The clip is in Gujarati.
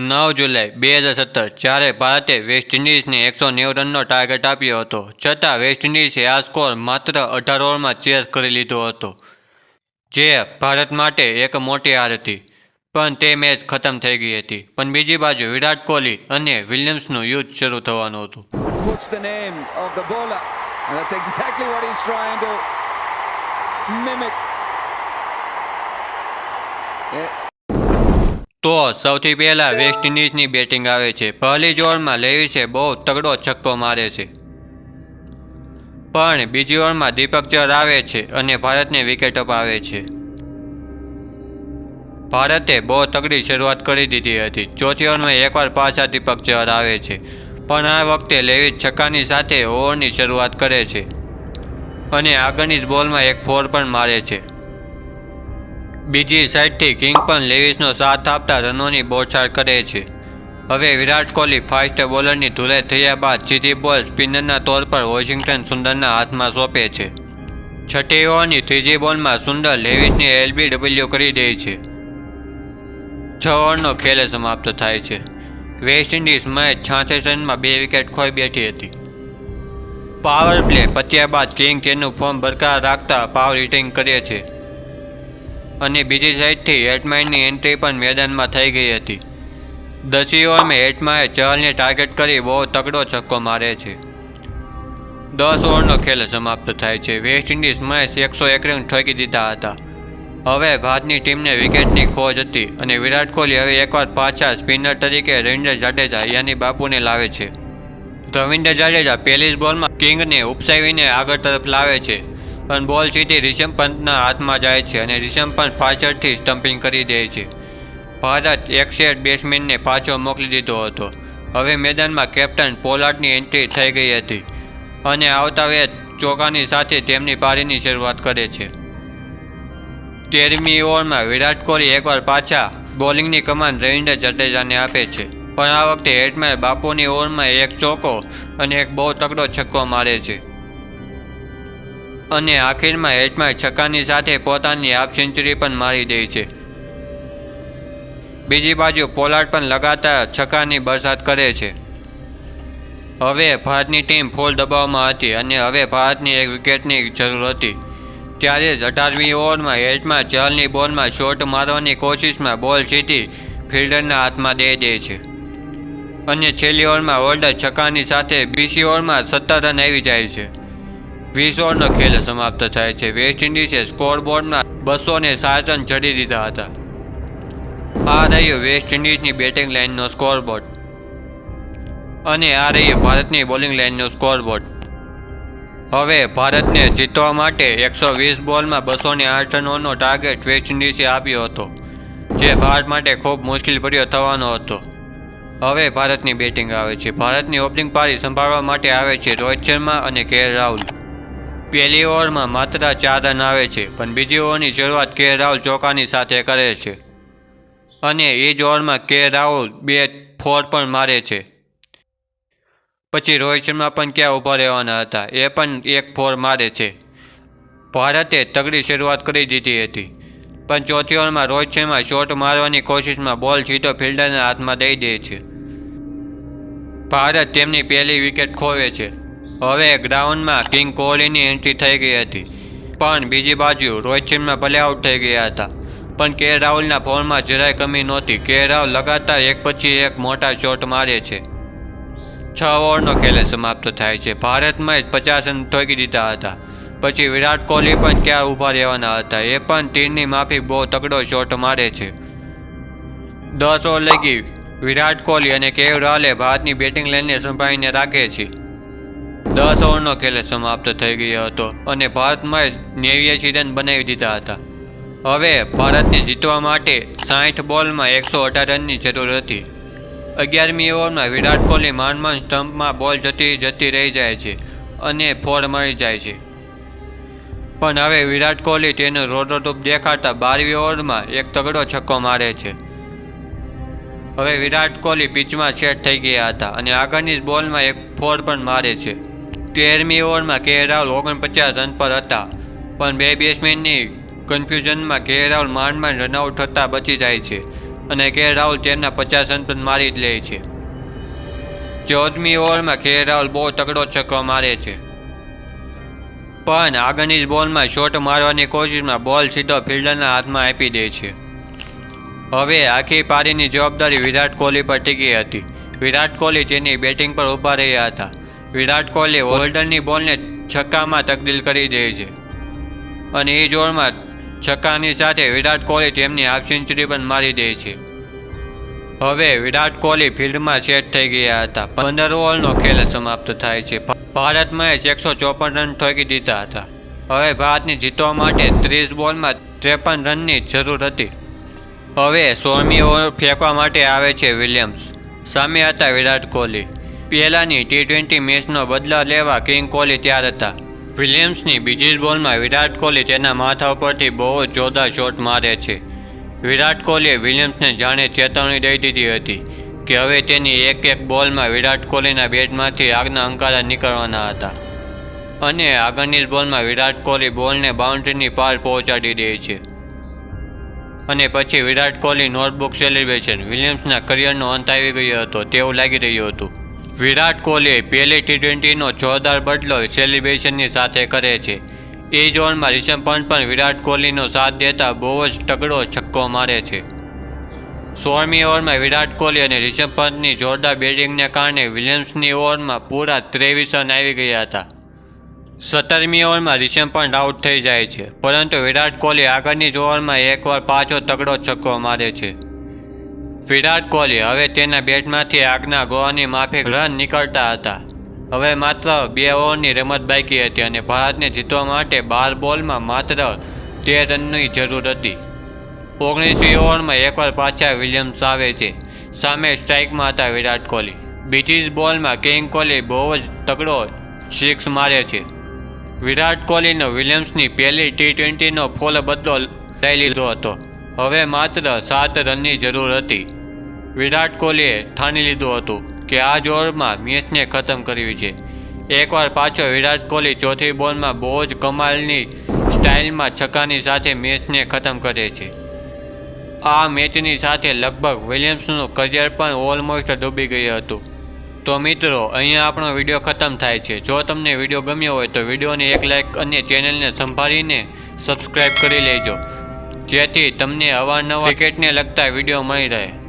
નવ જુલાઈ બે હજાર સત્તર, જ્યારે ભારતે વેસ્ટ ઇન્ડિઝને એકસો નેવું રનનો ટાર્ગેટ આપ્યો હતો, છતાં વેસ્ટ ઇન્ડિઝે આ સ્કોર માત્ર અઢાર ઓવરમાં ચેસ કરી લીધો હતો, જે ભારત માટે એક મોટી હાર હતી. પણ તે મેચ ખતમ થઈ ગઈ હતી. પણ બીજી બાજુ વિરાટ કોહલી અને વિલિયમ્સનું યુદ્ધ શરૂ થવાનું હતું. તો સૌથી પહેલાં વેસ્ટ ઇન્ડિઝની બેટિંગ આવે છે. પહેલી ઓવરમાં લેવિસે બહુ તગડો છક્કો મારે છે. પણ બીજી ઓવરમાં દીપક ચર આવે છે અને ભારતને વિકેટ અપાવે છે. ભારતે બહુ તગડી શરૂઆત કરી દીધી હતી. ચોથી ઓવરમાં એકવાર પાછા દીપક ચર આવે છે. પણ આ વખતે લેવિસ છક્કાની સાથે ઓવરની શરૂઆત કરે છે. અને આગળની જ બોલમાં એક ફોર પણ મારે છે. બીજી સાઈડથી કિંગ પણ લેવિસનો સાથ આપતા રનોની બોછાર કરે છે. હવે વિરાટ કોહલી ફાસ્ટ બોલરની ધૂલે થયા બાદ સીધી બોલ સ્પિનરના તોર પર વોશિંગ્ટન સુંદરના હાથમાં સોંપે છે. છઠ્ઠી ઓવરની ત્રીજી બોલમાં સુંદર લેવિસની એલબી ડબલ્યુ કરી દે છે. છ ઓવરનો ખેલ સમાપ્ત થાય છે. વેસ્ટ ઇન્ડિઝ મેચ છાસઠ રનમાં બે વિકેટ ખોઈ બેઠી હતી. પાવર પ્લે પત્યા બાદ કિંગ તેનું ફોર્મ બરકરાર રાખતા પાવર હિટિંગ કરે છે. અને બીજી સાઈડથી હેટમાઇનની એન્ટ્રી પણ મેદાનમાં થઈ ગઈ હતી. દસી ઓવરમાં હેટમાએ ચહલને ટાર્ગેટ કરી બહુ તગડો છક્કો મારે છે. દસ ઓવરનો ખેલ સમાપ્ત થાય છે. વેસ્ટ ઇન્ડિઝ મેચ એકસો એક રન ઠોકી દીધા હતા. હવે ભારતની ટીમને વિકેટની ખોજ હતી અને વિરાટ કોહલી હવે એકવાર પાછા સ્પિનર તરીકે રવિન્દ્ર જાડેજા યાની બાપુને લાવે છે. રવિન્દ્ર જાડેજા પહેલી જ બોલમાં કિંગને ઉપસાવીને આગળ તરફ લાવે છે. પણ બોલ સીધી રિષભ પંતના હાથમાં જાય છે અને રિષભ પંત પાછળથી સ્ટમ્પિંગ કરી દે છે. ભારત એક સેટ બેટ્સમેનને પાછો મોકલી દીધો હતો. હવે મેદાનમાં કેપ્ટન પોલાર્ડની એન્ટ્રી થઈ ગઈ હતી અને આવતા વેત ચોકાની સાથે તેમની પારીની શરૂઆત કરે છે. તેરમી ઓવરમાં વિરાટ કોહલી એકવાર પાછા બોલિંગની કમાન રવિન્દ્ર જાડેજાને આપે છે. પણ આ વખતે હેટમેન બાપુની ઓવરમાં એક ચોકો અને એક બહુ તગડો છક્કો મારે છે. અને આખીરમાં હેટમાં છક્કાની સાથે પોતાની હાફ સેન્ચુરી પણ મારી દે છે. બીજી બાજુ પોલાર્ડ પણ લગાતાર છક્કાની બરસાત કરે છે. હવે ભારતની ટીમ ફૂલ દબાવમાં હતી અને હવે ભારતની એક વિકેટની જરૂર હતી. ત્યારે જ અઢારમી ઓવરમાં હેટમાં ચહલની બોલમાં શોટ મારવાની કોશિશમાં બોલ સીધી ફિલ્ડરના હાથમાં દે દે છે. અને છેલ્લી ઓવરમાં હોલ્ડર છક્કાની સાથે બીસી ઓવરમાં સત્તર રન આવી જાય છે. વીસ ઓવરનો ખેલ સમાપ્ત થાય છે. વેસ્ટ ઇન્ડિઝે સ્કોરબોર્ડમાં બસો ને સાત રન ચડી દીધા હતા. આ રહ્યું વેસ્ટ ઇન્ડિઝની બેટિંગ લાઇનનો સ્કોરબોર્ડ. અને આ રહ્યું ભારતની બોલિંગ લાઇનનો સ્કોરબોર્ડ. હવે ભારતને જીતવા માટે એકસો વીસ બોલમાં બસો ને આઠ રનોનો ટાર્ગેટ વેસ્ટ ઇન્ડિઝે આપ્યો હતો, જે ભારત માટે ખૂબ મુશ્કેલ પડ્યો થવાનો હતો. હવે ભારતની બેટિંગ આવે છે. ભારતની ઓપનિંગ પારી સંભાળવા માટે આવે છે રોહિત શર્મા અને કે રાહુલ. પહેલી ઓવરમાં માત્ર ચાર રન આવે છે, પણ બીજી ઓવરની શરૂઆત કે રાહુલ ચોકાની સાથે કરે છે. અને એ જ ઓવરમાં કે રાહુલ બે ફોર પણ મારે છે. પછી રોહિત શર્મા પણ ક્યાં ઊભા રહેવાના હતા, એ પણ એક ફોર મારે છે. ભારતે તગડી શરૂઆત કરી દીધી હતી, પણ ચોથી ઓવરમાં રોહિત શર્મા શોટ મારવાની કોશિશમાં બોલ સીધો ફિલ્ડરના હાથમાં દઈ દે છે. ભારત તેમની પહેલી વિકેટ ખોવે છે. હવે ગ્રાઉન્ડમાં કિંગ કોહલીની એન્ટ્રી થઈ ગઈ હતી. પણ બીજી બાજુ રોહિત શર્મા ભલે આઉટ થઈ ગયા હતા. પણ કે રાહુલના ફોર્મમાં જરાય કમી નહોતી. કે રાહુલ લગાતાર એક પછી એક મોટા શોટ મારે છે. છ ઓવરનો ખેલ સમાપ્ત થાય છે. ભારતમાં જ પચાસ રન ઠોકી દીધા હતા. પછી વિરાટ કોહલી પણ ક્યાં ઊભા રહેવાના હતા? એ પણ તીરની માફી બહુ તગડો શોટ મારે છે. દસ ઓવર લગી વિરાટ કોહલી અને કેવ રાહુલે ભારતની બેટિંગ લાઇનને સંભાળીને રાખે છે. દસ ઓવરનો ખેલ સમાપ્ત થઈ ગયો હતો અને ભારતમાં નેવ્યાસી રન બનાવી દીધા હતા. હવે ભારતને જીતવા માટે સાઠ બોલમાં એકસો અઢાર રનની જરૂર હતી. અગિયારમી ઓવરમાં વિરાટ કોહલી માંડ માંડ સ્ટમ્પમાં બોલ જતી જતી રહી જાય છે અને ફોર મળી જાય છે. પણ હવે વિરાટ કોહલી તેનો રોડોટૂપ દેખાતા બારમી ઓવરમાં એક તગડો છક્કો મારે છે. હવે વિરાટ કોહલી પિચમાં સેટ થઈ ગયા હતા અને આગળની જ બોલમાં એક ફોર પણ મારે છે. તેરમી ઓવરમાં કે રાહુલ ઓગણપચાસ રન પર હતા. પણ બે બેટ્સમેનની કન્ફ્યુઝનમાં કે રાહુલ માંડ માંડ રનઆઉટ થતાં બચી જાય છે અને કે રાહુલ તેમના પચાસ રન પણ મારી જ લે છે. ચૌદમી ઓવરમાં કે રાહુલ બહુ તગડો છક્કો મારે છે. પણ આગળની જ બોલમાં શોટ મારવાની કોશિશમાં બોલ સીધો ફિલ્ડરના હાથમાં આપી દે છે. હવે આખી પારીની જવાબદારી વિરાટ કોહલી પર ટીકી હતી. વિરાટ કોહલી તેની બેટિંગ પર ઊભા રહ્યા હતા. વિરાટ કોહલી હોલ્ડરની બોલને છક્કામાં તકદીલ કરી દે છે. અને એ જોરમાં છક્કાની સાથે વિરાટ કોહલી તેમની હાફ સેન્ચુરી પણ મારી દે છે. હવે વિરાટ કોહલી ફિલ્ડમાં સેટ થઈ ગયા હતા. પંદર ઓવરનો ખેલ સમાપ્ત થાય છે. ભારત મેચ એકસો ચોપન રન ઠોકી દીધા હતા. હવે ભારતને જીતવા માટે ત્રીસ બોલમાં ત્રેપન રનની જરૂર હતી. હવે સોળમી ઓવર ફેંકવા માટે આવે છે વિલિયમ્સ. સામે હતા વિરાટ કોહલી. પહેલાંની ટી ટ્વેન્ટી મેચનો બદલા લેવા કિંગ કોહલી તૈયાર હતા. વિલિયમ્સની બીજી બોલમાં વિરાટ કોહલી તેના માથા ઉપરથી બહુ જોરદાર શોટ મારે છે. વિરાટ કોહલીએ વિલિયમ્સને જાણે ચેતવણી દઈ દીધી હતી કે હવે તેની એક એક બોલમાં વિરાટ કોહલીના બેટમાંથી આગના અંકારા નીકળવાના હતા. અને આગળની બોલમાં વિરાટ કોહલી બોલને બાઉન્ડ્રીની પાર પહોંચાડી દે છે. અને પછી વિરાટ કોહલી નોટબુક સેલિબ્રેશન વિલિયમ્સના કરિયરનો અંત આવી ગયો હતો તેવું લાગી રહ્યું હતું. વિરાટ કોહલીએ પહેલી ટી ટ્વેન્ટીનો જોરદાર બદલો સેલિબ્રેશનની સાથે કરે છે. એ ઝોનમાં રિષભ પંત પણ વિરાટ કોહલીનો સાથ દેતા બહુ જ તગડો છક્કો મારે છે. સોળમી ઓવરમાં વિરાટ કોહલી અને રિષભ પંતની જોરદાર બેટિંગને કારણે વિલિયમ્સની ઓવરમાં પૂરા ત્રેવીસ રન આવી ગયા હતા. સત્તરમી ઓવરમાં રિષભ પંત આઉટ થઈ જાય છે, પરંતુ વિરાટ કોહલી આગળની જ ઓવરમાં એકવાર પાછો તગડો છક્કો મારે છે. વિરાટ કોહલી હવે તેના બેટમાંથી આગના ગોવાની માફિક રન નીકળતા હતા. હવે માત્ર બે ઓવરની રમત બાકી હતી અને ભારતને જીતવા માટે બાર બોલમાં માત્ર તેર રનની જરૂર હતી. ઓગણીસમી ઓવરમાં એકવાર પાછા વિલિયમ્સ આવે છે સામે સ્ટ્રાઇકમાં હતા વિરાટ કોહલી. બીજી જ બોલમાં કિંગ કોહલી બહુ જ તગડો સિક્સ મારે છે. વિરાટ કોહલીનો વિલિયમ્સની પહેલી ટી ટ્વેન્ટીનો ફોલ બદલો લઈ લીધો હતો. હવે માત્ર સાત રનની જરૂર હતી. વિરાટ કોહલીએ ઠાની લીધું હતું કે આ જોરમાં મેચને ખતમ કરવી છે. એકવાર પાછો વિરાટ કોહલી ચોથી બોલમાં બહુ જ કમાલની સ્ટાઇલમાં છક્કાની સાથે મેચને ખતમ કરે છે. આ મેચની સાથે લગભગ વિલિયમ્સનું કરિયર પણ ઓલમોસ્ટ ડૂબી ગયું હતું. તો મિત્રો, અહીંયા આપણો વીડિયો ખતમ થાય છે. જો તમને વીડિયો ગમ્યો હોય તો વિડીયોને એક લાઇક અને ચેનલને સંભાળીને સબસ્ક્રાઈબ કરી લેજો. જેથી તમને અવારનવાર ક્રિકેટને લગતા વીડિયો મળી રહે.